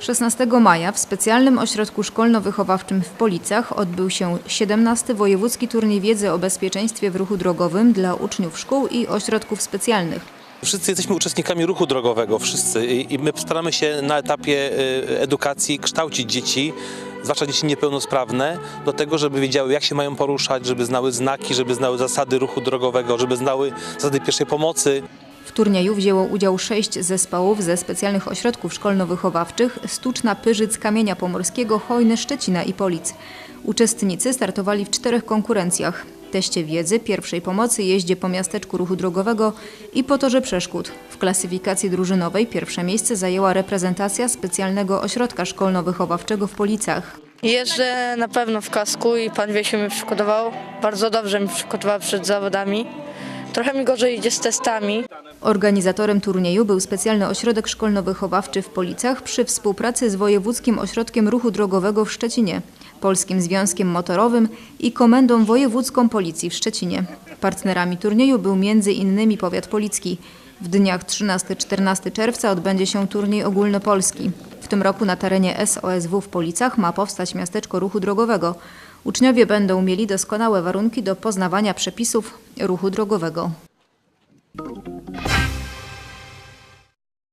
16 maja w specjalnym ośrodku szkolno-wychowawczym w Policach odbył się 17. Wojewódzki Turniej Wiedzy o Bezpieczeństwie w Ruchu Drogowym dla uczniów szkół i ośrodków specjalnych. Wszyscy jesteśmy uczestnikami ruchu drogowego, wszyscy. I my staramy się na etapie y, edukacji kształcić dzieci, zwłaszcza dzieci niepełnosprawne, do tego, żeby wiedziały, jak się mają poruszać, żeby znały znaki, żeby znały zasady ruchu drogowego, żeby znały zasady pierwszej pomocy. Turnieju wzięło udział sześć zespołów ze specjalnych ośrodków szkolno-wychowawczych Stuczna, Pyrzyc, Kamienia Pomorskiego, Hojny, Szczecina i Polic. Uczestnicy startowali w czterech konkurencjach. Teście wiedzy, pierwszej pomocy, jeździe po miasteczku ruchu drogowego i po torze przeszkód. W klasyfikacji drużynowej pierwsze miejsce zajęła reprezentacja specjalnego ośrodka szkolno-wychowawczego w Policach. Jeżdżę na pewno w kasku i pan Wiesiu mi przygotował. Bardzo dobrze mi przygotował przed zawodami. Trochę mi gorzej idzie z testami. Organizatorem turnieju był specjalny ośrodek szkolno-wychowawczy w Policach przy współpracy z Wojewódzkim Ośrodkiem Ruchu Drogowego w Szczecinie, Polskim Związkiem Motorowym i Komendą Wojewódzką Policji w Szczecinie. Partnerami turnieju był innymi powiat policki. W dniach 13-14 czerwca odbędzie się turniej ogólnopolski. W tym roku na terenie SOSW w Policach ma powstać miasteczko ruchu drogowego. Uczniowie będą mieli doskonałe warunki do poznawania przepisów ruchu drogowego.